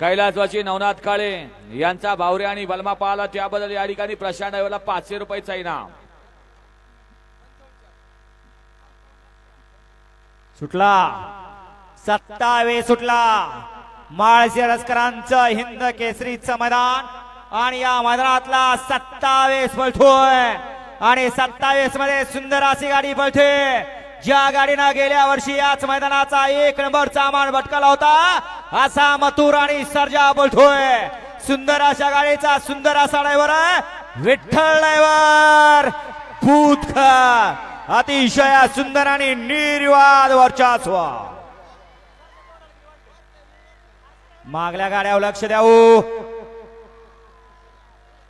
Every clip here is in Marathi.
कैलासवाची नवनाथ काळे यांचा भावरे आणि बलमा पाहला. त्याबद्दल या ठिकाणी प्रशांत ड्रायव्हरला पाचशे रुपयाचा इनाम. सुटला. सत्तावे सुटला. माळशिरस्करांचं हिंद केसरीचं मैदान. आणि या मैदानातला सत्तावीस पळतोय. आणि सत्तावीसमध्ये सुंदर अशी गाडी पळते. ज्या गाडीनं गेल्या वर्षी याच मैदानाचा एक नंबरचा मान भटकला होता. असा मथुर आणि सर्जा बोलतोय. सुंदर अशा गाडीचा सुंदर असा ड्रायव्हर विठ्ठल ड्रायव्हर. भूतकर अतिशय सुंदर आणि निर्वाद वर्चस्व. मागल्या गाड्यावर लक्ष द्या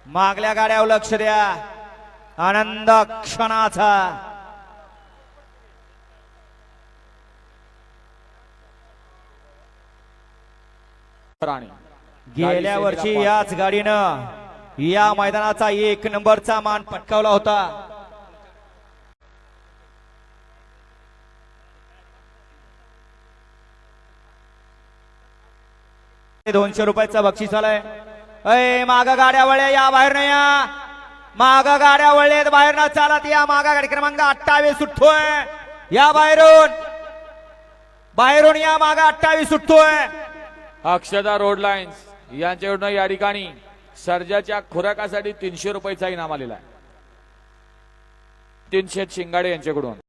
मागल्या गाड्यावर लक्ष द्या. आनंद क्षणाचा. राणी. गेल्या वर्षी याच गाडीनं या मैदानाचा एक नंबरचा मान पटकावला होता. दोनशे रुपयाचं बक्षीस आलंय. अय माग गाड्या वळ्या या बाहेर या. माग गाड्या वळलेत बाहेर ना चालत या. मागा गाडी क्रमांक अठ्ठावीस सुटतोय. या बाहेरून. बाहेरून या मागा अठ्ठावीस सुटतोय. अक्षदा रोड लाईन्स यांच्याकडून या ठिकाणी सर्जाच्या खुराकासाठी तीनशे रुपयेचा इनाम आलेला आहे. तीनशे शिंगाडे यांच्याकडून.